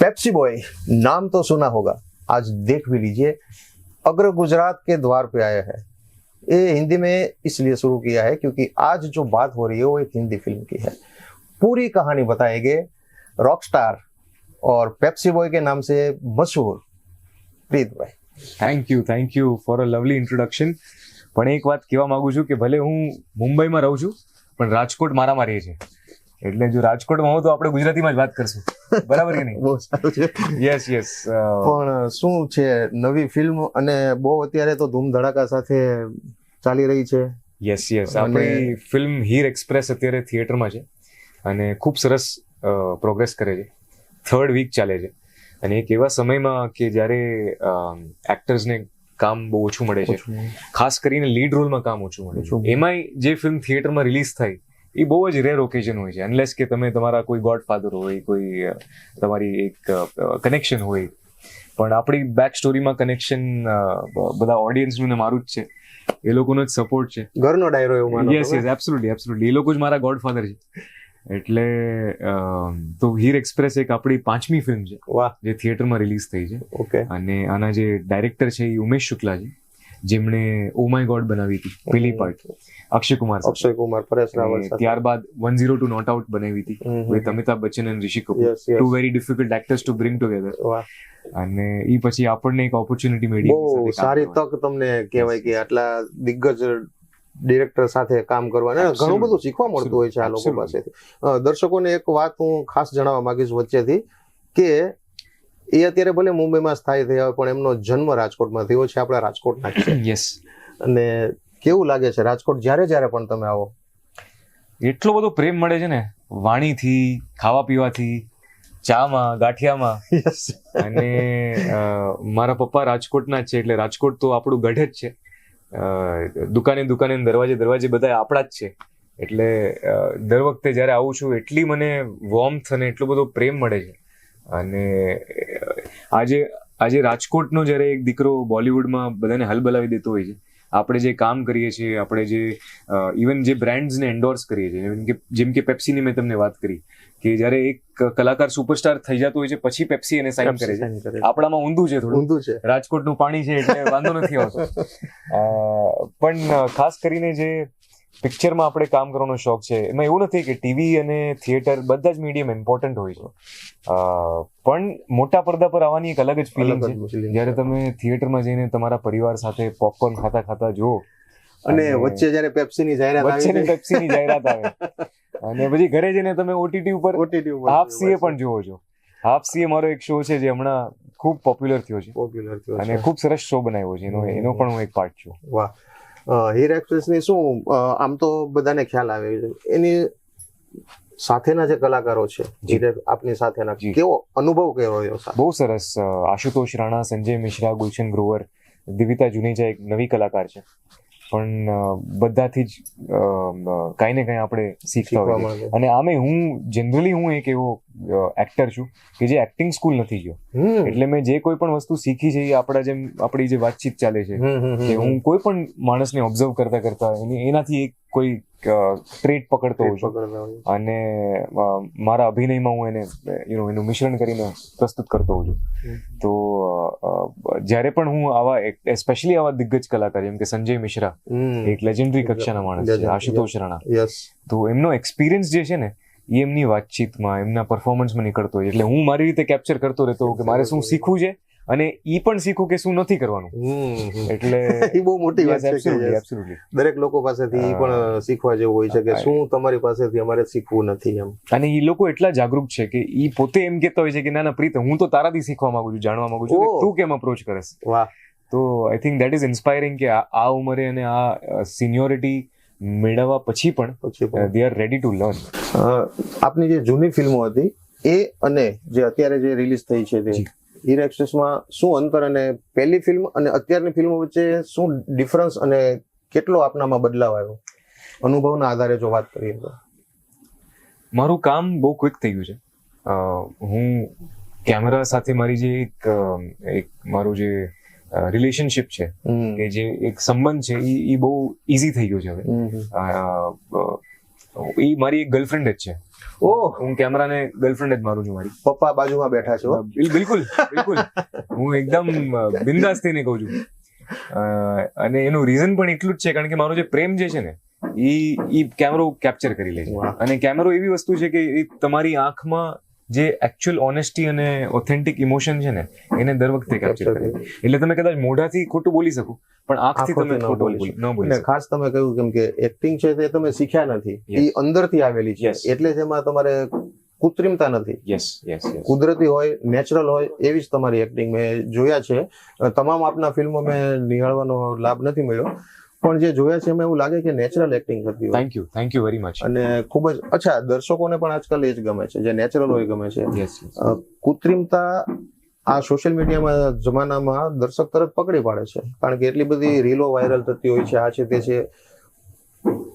Pepsi boy नाम तो सुना होगा आज देख भी लीजिए अग्र गुजरात के द्वार पे आया है ये हिंदी में इसलिए शुरू किया है क्योंकि आज जो बात हो रही है वो एक हिंदी फिल्म की है पूरी कहानी बताएंगे रॉकस्टार और पेप्सी बॉय के नाम से मशहूर પ્રીત ભાઈ thank you thank you for a lovely introduction પણ એક વાત કહેવા માંગુ છું કે ભલે હું મુંબઈમાં રહું છું પણ રાજકોટ મારામાં રહે છે એટલે જો રાજકોટમાં હોઉં તો આપણે ગુજરાતીમાં જ વાત કરશું. બરાબર કે નહીં? બહુ સારું છે. યસ યસ પણ શું છે નવી ફિલ્મ અને બહુ અત્યારે તો ધૂમ ધડાકા સાથે ચાલી રહી છે. યસ યસ આપણી ફિલ્મ હીર એક્સપ્રેસ અત્યારે થિયેટરમાં છે અને ખૂબ સરસ પ્રોગ્રેસ કરે છે. થર્ડ વીક ચાલે છે. અને એક એવા સમયમાં કે જ્યારે એક્ટર્સને કામ બહુ ઓછું મળે છે. ખાસ કરીને લીડ રોલમાં કામ ઓછું મળે છે. એમાંય જે ફિલ્મ થિયેટરમાં રિલીઝ થાય એ બહુ જ રેર ઓકેઝન હોય છે. અનલેસ કે તમે તમારા કોઈ ગોડ ફાધર હોય કોઈ તમારી એક કનેક્શન હોય. પણ આપણી બેક સ્ટોરીમાં કનેક્શન બધા ઓડિયન્સનું ને મારું જ છે. એ લોકોનો જ સપોર્ટ છે. ઘરનો ડાયરો એવો માનો યસ યસ એબ્સોલ્યુટલી એબ્સોલ્યુટલી એ લોકો જ મારા ગોડફાધર છે. એટલે તો હીર એક્સપ્રેસ એક આપણી પાંચમી ફિલ્મ છે વાહ. જે થિયેટરમાં રિલીઝ થઈ છે. ઓકે અને આના જે ડાયરેક્ટર છે એ ઉમેશ શુક્લા છે. જેમણે ઓ માય ગોડ બનાવી હતી પેલી પાર્ટ અક્ષય કુમાર અક્ષય કુમાર પરેશ રાવલ ત્યારબાદ one zero two not out બનાવી હતી. વિથ અમિતાભ બચ્ચન અને Rishi Kapoor. Two very difficult actors to bring together અને એ પછી આપણને એક ઓપોર્ચ્યુનિટી મળી બહુ સારી તક તમને કહેવાય કે આટલા દિગ્ગજ ડિરેક્ટર સાથે કામ કરવાના. ઘણું બધું શીખવા મળતું હોય છે આ લોકો પાસેથી. દર્શકોને એક વાત હું ખાસ જણાવવા માંગીશ વચ્ચેથી કે એ અત્યારે ભલે મુંબઈમાં સ્થાયી થયા હોય પણ એમનો જન્મ રાજકોટમાં થયો છે આપણા રાજકોટના યસ અને કેવું લાગે છે રાજકોટ જ્યારે જ્યારે પણ તમે આવો? એટલો બધો પ્રેમ મળે છે ને વાણીથી ખાવા પીવાથી ચામાં ગાંઠિયામાં. અને મારા પપ્પા રાજકોટના જ છે એટલે રાજકોટ તો આપણું ગઢ જ છે. દુકાને દુકાને દરવાજે દરવાજે બધા આપણા જ છે. એટલે દર વખતે જ્યારે આવું છું એટલી મને વોર્મથ અને એટલો બધો પ્રેમ મળે છે. અને આજે આજે રાજકોટનો જ્યારે એક દીકરો બોલિવૂડમાં બધાને હલ બલાવી દેતો હોય છે આપણે જે કામ કરીએ છીએ આપણે જે ઇવન જે બ્રાન્ડ્સને એન્ડોર્સ કરીએ છીએ જેમ કે પેપ્સીની મેં તમને વાત કરી કે જ્યારે એક કલાકાર સુપરસ્ટાર થઈ જતો હોય છે પછી પેપ્સી એને સાઇન કરે છે. આપણામાં ઊંધું છે થોડું. ઊંધું છે. રાજકોટનું પાણી છે એટલે વાંધો નથી આવતો. પણ ખાસ કરીને જે પિક્ચરમાં આપણે કામ કરવાનો શોખ છે. એમાં એવું નથી કે ટીવી અને થિયેટર બધા જ મીડિયમ ઇમ્પોર્ટન્ટ હોય છે. પણ મોટા પડદા પર આવવાની એક અલગ જ ફિલિંગ છે. જ્યારે તમે થિયેટરમાં જઈને તમારા પરિવાર સાથે પોપકોર્ન ખાતા ખાતા જુઓ અને વચ્ચે જ્યારે પેપ્સીની જાહેરાત વચ્ચે પેપ્સીની જાહેરાત આવે. અને પછી ઘરે જઈને તમે ઓટીટી ઉપર ઓટીટી ઉપર હાફ સીએ પણ જુઓ છો. હાફ સીએ મારો એક શો છે જે હમણાં ખૂબ પોપ્યુલર થયો છે. પોપ્યુલર થયો અને ખૂબ સરસ શો બનાવ્યો છે. એનો એનો પણ હું એક પાર્ટ છું. વાહ. હીર એક્સપ્રેસની શું આમ તો બધાને ખ્યાલ આવે એની સાથેના જે કલાકારો છે જી. આપની સાથેના. કેવો અનુભવ કેવો રહ્યો બહુ સરસ આશુતોષ રાણા સંજય મિશ્રા ગુલશન ગ્રોવર દિવિતા જુનેજા એક નવી કલાકાર છે પણ બધાથી જ કાંઈ ને કાંઈ આપણે શીખતા હોઈએ અને આમે હું જનરલી હું એક એવો એક્ટર છું કે જે એક્ટિંગ સ્કૂલ નથી ગયો. એટલે મેં જે કોઈ પણ વસ્તુ શીખી છે એ આપણા જેમ આપણી જે વાતચીત ચાલે છે કે હું કોઈ પણ માણસને ઓબ્ઝર્વ કરતા કરતા એની એનાથી એક કોઈ ટ્રેટ પકડતો હોઉં છું. અને મારા અભિનયમાં હું એને યુ નો એનું મિશ્રણ કરીને પ્રસ્તુત કરતો હોઉં છું. તો જ્યારે પણ હું આવા એસ્પેશિયલી આવા દિગ્ગજ કલાકાર જેમ કે સંજય મિશ્રા એક લેજેન્ડરી કક્ષાના માણસ છે આશુતોષ રાણા. તો એમનો એક્સપિરિયન્સ જે છે ને એ એમની વાતચીતમાં એમના પરફોર્મન્સમાં નીકળતો હોય. એટલે હું મારી રીતે કેપ્ચર કરતો રહેતો કે મારે શું શીખવું છે અને ઈ પણ શીખવું કે શું નથી કરવાનું. એટલે એ બહુ મોટી વાત છે દરેક લોકો પાસેથી એ પણ શીખવા જેવું હોય છે કે શું તમારી પાસેથી અમારે શીખવું નથી એમ. અને એ લોકો એટલા જાગૃત છે કે એ પોતે એમ કહેતા હોય છે કે ના ના પ્રીત હું તો તારાથી શીખવા માંગુ છું જાણવા માંગુ છું. તું કેમ અપ્રોચ કરસ વાહ. તો I think that is inspiring કે આ ઉંમરે અને આ સિનિયોરિટી મેળવવા પછી પણ they are ready to learn આપની જે જૂની ફિલ્મો હતી એ અને જે અત્યારે જે રિલીઝ થઈ છે તે. હીર એક્સપ્રેસમાં શું અંતર અને પહેલી ફિલ્મ અને અત્યારની ફિલ્મ વચ્ચે શું ડિફરન્સ અને કેટલો આપનામાં બદલાવ આવ્યો અનુભવના આધારે જો વાત કરીએ તો મારું કામ બહુ ક્વિક થઈ ગયું છે હું કેમેરા સાથે મારી જે એક એક મારું જે રિલેશનશિપ છે. કે જે એક સંબંધ છે એ બહુ ઇઝી થઈ ગયો છે હવે. એ મારી એક ગર્લફ્રેન્ડ જ છે. ઓહ. હું કેમેરાને ગર્લફ્રેન્ડ જ મારું છું મારી. પપ્પા બાજુમાં બેઠા છો. બિલ- બિલકુલ બિલકુલ. હું એકદમ બિંદાસ થઈને કહું છું. અને એનું રીઝન પણ એટલું જ છે કારણ કે મારો જે પ્રેમ જે છે ને એ એ કેમેરો કેપ્ચર કરી લે છે. અને કેમેરો એવી વસ્તુ છે કે એ તમારી આંખમાં જે એકચ્યુઅલ ઓનેસ્ટી અને ઓથેન્ટિક ઇમોશન છે ને એને દર વખતે કેપ્ચર કરે. એટલે તમે કદાચ મોઢાથી ખોટું બોલી શકો પણ આંખથી તમે ખોટું બોલી ન બોલી ખાસ તમે કહ્યું કેમ કે એક્ટિંગ છે તે તમે શીખ્યા નથી એ અંદરથી આવેલી છે. એટલે તેમાં તમારે કૃત્રિમતા નથી. યસ યસ કુદરતી હોય નેચરલ હોય એવી જ તમારી એક્ટિંગ મેં જોયા છે. તમામ આપના ફિલ્મો મેં નિહાળવાનો લાભ નથી મળ્યો. પણ જે જોયા છે એમાં એવું લાગે કે નેચરલ એક્ટિંગ કરતી હોય. Thank you thank you very much અને ખૂબ જ અચ્છા દર્શકોને પણ આજકાલ એ જ ગમે છે જે નેચરલ હોય ગમે છે. કૃત્રિમતા આ સોશિયલ મીડિયામાં જમાનામાં દર્શક તરત પકડી પાડે છે. કારણ કે એટલી બધી રીલો વાયરલ થતી હોય છે આ છે તે છે.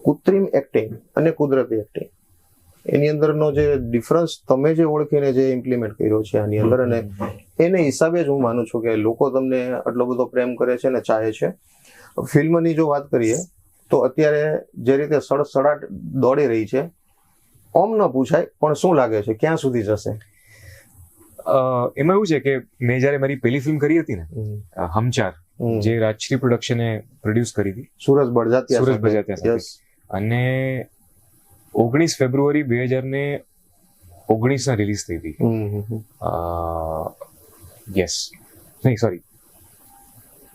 કૃત્રિમ એક્ટિંગ અને કુદરતી એક્ટિંગ એની અંદરનો જે ડિફરન્સ તમે જે ઓળખીને જે ઇમ્પ્લિમેન્ટ કર્યો છે આની અંદર અને એને હિસાબે જ હું માનું છું કે લોકો તમને આટલો બધો પ્રેમ કરે છે અને ચાહે છે. ફિલ્મની જો વાત કરીએ તો અત્યારે જે રીતે સડસડાટ દોડી રહી છે ઓમ ન પૂછાય પણ શું લાગે છે? ક્યાં સુધી જશે? એમાં એવું છે કે મેં જ્યારે મારી પહેલી ફિલ્મ કરી હતી ને હમચાર હમ. જે રાજશ્રી પ્રોડક્શને પ્રોડ્યુસ કરી હતી. સુરજ બળજાત્યા સુરજ. બળજાત્યા અને ઓગણીસ ફેબ્રુઆરી બે હજાર ને ઓગણીસ ના રિલીઝ થઈ હતી. યસ નહીં સોરી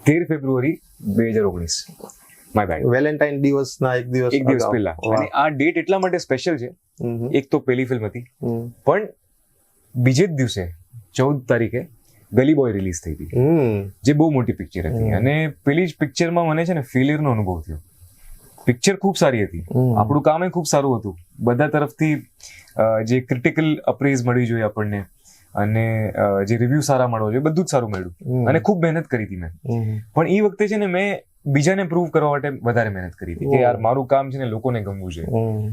તેર ફેબ્રુઆરી બે હજાર ઓગણીસ. માય બેડ વેલેન્ટાઇન દિવસના એક દિવસ એક દિવસ પહેલા. અને આ ડેટ એટલા માટે સ્પેશિયલ છે. એક તો પહેલી ફિલ્મ હતી. પણ બીજે જ દિવસે ચૌદ તારીખે ગલી બોય રિલીઝ થઈ હતી. જે બહુ મોટી પિક્ચર હતી. અને પેલી જ પિક્ચરમાં મને છે ને ફેલિયરનો અનુભવ થયો. પિક્ચર ખૂબ સારી હતી. આપણું કામ એ ખૂબ સારું હતું. બધા તરફથી જે ક્રિટિકલ અપ્રેઝ મળવી જોઈએ આપણને અને જે રિવ્યુ સારા મળવા જોઈએ બધું જ સારું મળ્યું. અને ખૂબ મહેનત કરી હતી મેં. પણ એ વખતે છે ને મેં બીજાને પ્રૂવ કરવા માટે વધારે મહેનત કરી હતી કે યાર મારું કામ છે ને લોકોને ગમવું જોઈએ.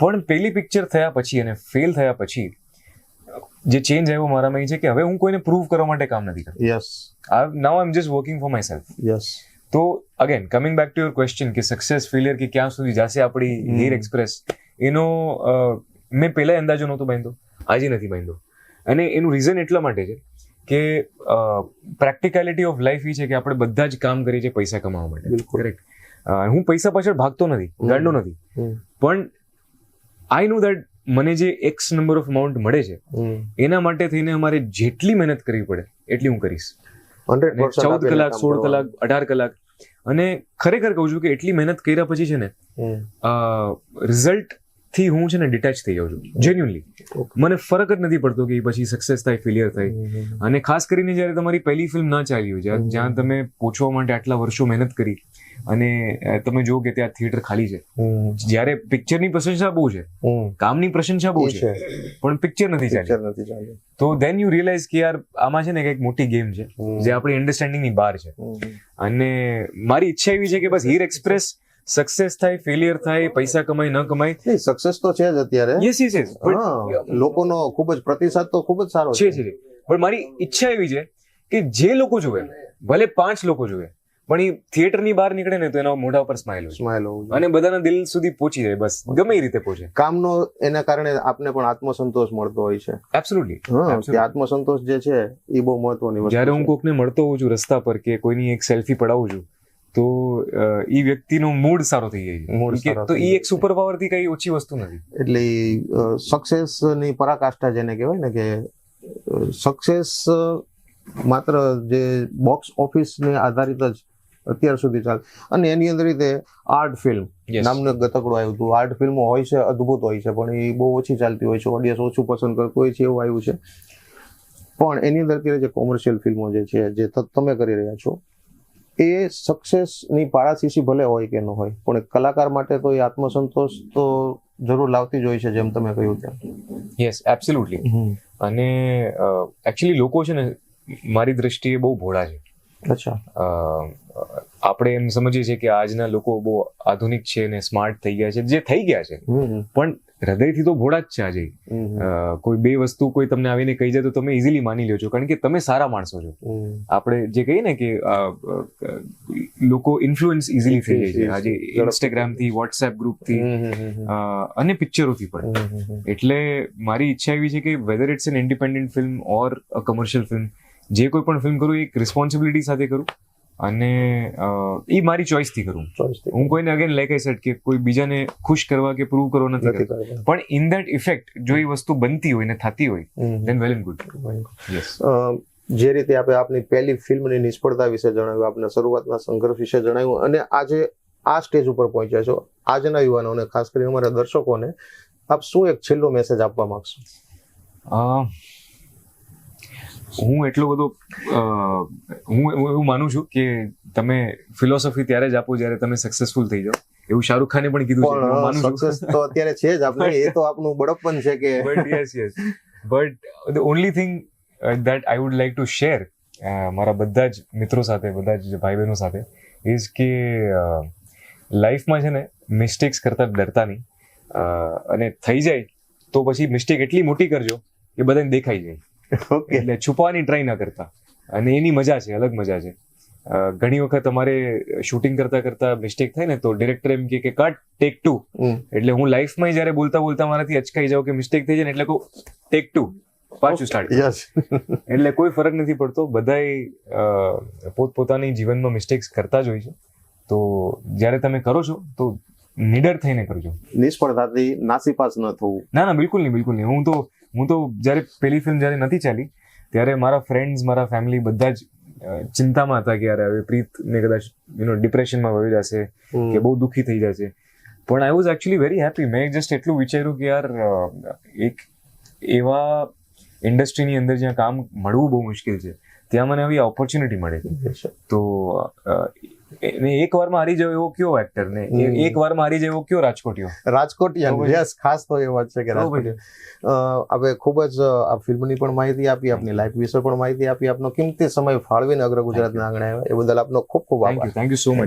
પણ પેલી પિક્ચર થયા પછી અને ફેલ થયા પછી જે ચેન્જ આવ્યો મારામાં એ છે કે હવે હું કોઈને પ્રૂવ કરવા માટે કામ નથી કરતો. Yes I now I am just working for myself Yes. તો again coming back to your question કે સક્સેસ ફેલિયર કે ક્યાં સુધી જશે આપણી હીર એક્સપ્રેસ એનો મેં પહેલાં અંદાજો નહોતો બાંધ્યો આજે નથી બાંધ્યો અને એનું રીઝન એટલા માટે છે કે પ્રેક્ટિકાલિટી ઓફ લાઈફ એ છે કે આપણે બધા જ કામ કરીએ છીએ પૈસા કમાવા માટે કરેક્ટ હું પૈસા પાછળ ભાગતો નથી. ગાંડો નથી પણ આઈ નો દેટ મને જે એક્સ નંબર ઓફ અમાઉન્ટ મળે છે એના માટે થઈને અમારે જેટલી મહેનત કરવી પડે એટલી હું કરીશ. ચૌદ કલાક સોળ કલાક અઢાર કલાક અને ખરેખર કહું છું કે એટલી મહેનત કર્યા પછી છે ને. રિઝલ્ટથી હું છે ને ડિટેચ થઈ જાઉં છું. જેન્યુનલી મને ફરક જ નથી પડતો કે પછી સક્સેસ થાય ફેલિયર થાય. અને ખાસ કરીને જ્યારે તમારી પહેલી ફિલ્મ ના ચાલી હોય જ્યાં જ્યાં તમે પૂછવા માટે આટલા વર્ષો મહેનત કરી અને તમે જો કે ત્યાં થિયેટર ખાલી છે. જ્યારે પિક્ચરની પ્રશંસા બહુ છે. કામની પ્રશંસા બહુ છે પણ પિક્ચર નથી ચાલી. તો ધેન યુ રિયલાઇઝ કે યાર આમાં છે ને કંઈક મોટી ગેમ છે જે આપણી અન્ડરસ્ટેન્ડિંગની બહાર છે. અને મારી ઈચ્છા એવી છે કે બસ હીર એક્સપ્રેસ સક્સેસ થાય ફેલિયર થાય પૈસા કમાય ન કમાય. સક્સેસ તો છે જ અત્યારે. યસ યસ યસ લોકોનો ખૂબ જ પ્રતિસાદ તો ખૂબ જ સારો છે છે. છે. પણ મારી ઈચ્છા એવી છે કે જે લોકો જોવે ભલે પાંચ લોકો જોવે પણ એ થિયેટરની બહાર નીકળે ને તો એના મોઢા ઉપર સ્માઇલ હોય. સ્માઇલ હોય અને બધાના દિલ સુધી પહોંચી જાય બસ. ગમે એ રીતે પહોંચે. કામનો એના કારણે આપને પણ આત્મસંતોષ મળતો હોય છે. એબ્સોલ્યુટલી હા આત્મસંતોષ જે છે એ બહુ મહત્વની વસ્તુ જ્યારે હું. કોકને મળતો હોઉં છું રસ્તા પર કે કોઈની એક સેલ્ફી પડાવું છું તો એ વ્યક્તિનો મૂડ સારો થઈ જાય મૂડ તો એ એક સુપર પાવરથી કઈ ઓછી વસ્તુ નથી. એટલે સક્સેસની પરાકાષ્ઠા જેને કહેવાય ને કે સક્સેસ માત્ર જે બોક્સ ઓફિસ ને આધારિત જ અત્યાર સુધી ચાલે. અને એની અંદર રીતે આર્ટ ફિલ્મ. નામનું ગતકડું આવ્યું હતું. આર્ટ ફિલ્મો હોય છે અદ્ભુત હોય છે પણ એ બહુ ઓછી ચાલતી હોય છે. ઓડિયન્સ ઓછું પસંદ કરતું હોય છે એવું આવ્યું છે. પણ એની અંદર અત્યારે જે કોમર્શિયલ ફિલ્મો જે છે જે તમે કરી રહ્યા છો એ સક્સેસની પારાશીશી ભલે હોય કે ન હોય પણ કલાકાર માટે તો એ આત્મસંતોષ તો જરૂર લાવતી જ હોય છે જેમ તમે કહ્યું તેમ. યસ એબ્સોલ્યુટલી અને એકચ્યુઅલી લોકો છે ને મારી દ્રષ્ટિએ બહુ ભોળા છે. અચ્છા. આપણે એમ સમજીએ છીએ કે આજના લોકો બહુ આધુનિક છે ને સ્માર્ટ થઈ ગયા છે જે થઈ ગયા છે. પણ હૃદયથી તો ભોળા જ છે આજે. કોઈ બે વસ્તુ કોઈ તમને આવીને કહી જાય તો તમે ઇઝીલી માની લ્યો છો. કારણ કે તમે સારા માણસો છો. આપણે જે કહીએ ને કે લોકો ઇન્ફ્લુઅન્સ ઇઝીલી થઈ જાય છે. આજે ઇન્સ્ટાગ્રામથી વોટ્સએપ ગ્રુપથી અને પિક્ચરો પિક્ચરોથી પણ. એટલે મારી ઈચ્છા એવી છે કે whether it's an independent film or a commercial film જે કોઈ પણ ફિલ્મ કરું એક રિસ્પોન્સિબિલિટી સાથે કરું અને એ મારી ચોઇસથી કરું. હું કોઈને અગેન લાઈક આઈ સેટ કે કોઈ બીજાને ખુશ કરવા કે પ્રૂવ કરવા નથી પણ ઇન ધેટ ઇફેક્ટ જો એ વસ્તુ બનતી હોય ને થતી હોય દેન વેલ એન્ડ ગુડ. જે રીતે આપણે આપની પહેલી ફિલ્મની નિષ્ફળતા વિશે જણાવ્યું આપને શરૂઆતના સંઘર્ષ વિશે જણાવ્યું અને આજે આ સ્ટેજ ઉપર પહોંચ્યા છો. આજના યુવાનોને ખાસ કરીને અમારા દર્શકોને આપ શું એક છેલ્લો મેસેજ આપવા માંગશો? હું એટલો બધો હું એવું માનું છું કે તમે ફિલોસોફી ત્યારે જ આપો જ્યારે તમે સક્સેસફુલ થઈ જાઓ. એવું શાહરુખ ખાને પણ કીધું છે. સક્સેસ તો અત્યારે છે જ આપણે. એ તો આપનું બળપણ છે કે but yes yes but the only thing that I would like to share મારા બધા જ મિત્રો સાથે બધા જ ભાઈ બહેનો સાથે ઇઝ કે લાઈફમાં છે ને મિસ્ટેક્સ કરતા ડરતા નહીં. અને થઈ જાય તો પછી મિસ્ટેક એટલી મોટી કરજો કે બધાને દેખાઈ જાય. એટલે છુપાવાની ટ્રાય ના કરતા. અને એની મજા છે અલગ મજા છે. ઘણી વખત અમારે શૂટિંગ કરતા કરતા મિસ્ટેક થાય ને તો ડિરેક્ટર એમ કે કટ ટેક ટુ એટલે હું લાઈફમાં જ્યારે બોલતા બોલતા મારાથી અચકાઈ જાઉં કે મિસ્ટેક થઈ જાય ને એટલે કહું ટેક ટુ પાછું સ્ટાર્ટ એટલે કોઈ ફરક નથી પડતો. બધાય પોતપોતાની જીવનમાં મિસ્ટેક્સ કરતા જ હોય છે. તો જ્યારે તમે કરો છો તો નિડર થઈને કરજો. નિષ્ફળતાથી નાસીપાસ ન થવું. ના ના બિલકુલ નહીં બિલકુલ નહીં. હું તો હું તો જ્યારે પેલી ફિલ્મ જ્યારે નથી ચાલી ત્યારે મારા ફ્રેન્ડ્સ મારા ફેમિલી બધા જ ચિંતામાં હતા કે યાર હવે પ્રીત ને કદાચ યુ નો ડિપ્રેશનમાં વહી જશે કે બહુ દુઃખી થઈ જશે. પણ I was actually very happy મેં જસ્ટ એટલું વિચાર્યું કે યાર એક એવા ઇન્ડસ્ટ્રીની અંદર જ્યાં કામ મળવું બહુ મુશ્કેલ છે ત્યાં મને આવી ઓપોર્ચ્યુનિટી મળી. તો ને એક વારમાં હારી જાવ એવો કયો એક્ટર ને. એક વારમાં હારી જાય એવો કયો રાજકોટીયો? રાજકોટિયન તો યસ ખાસ તો એ વાત છે કે પછી. આપણે ખૂબ જ આ ફિલ્મની પણ માહિતી આપી આપની લાઈફ વિશે પણ માહિતી આપી આપનો કિંમતી સમય ફાળવીને અગ્ર ગુજરાતના આંગણે આવ્યા. એ બદલ આપનો ખૂબ ખૂબ આભાર. Thank you so much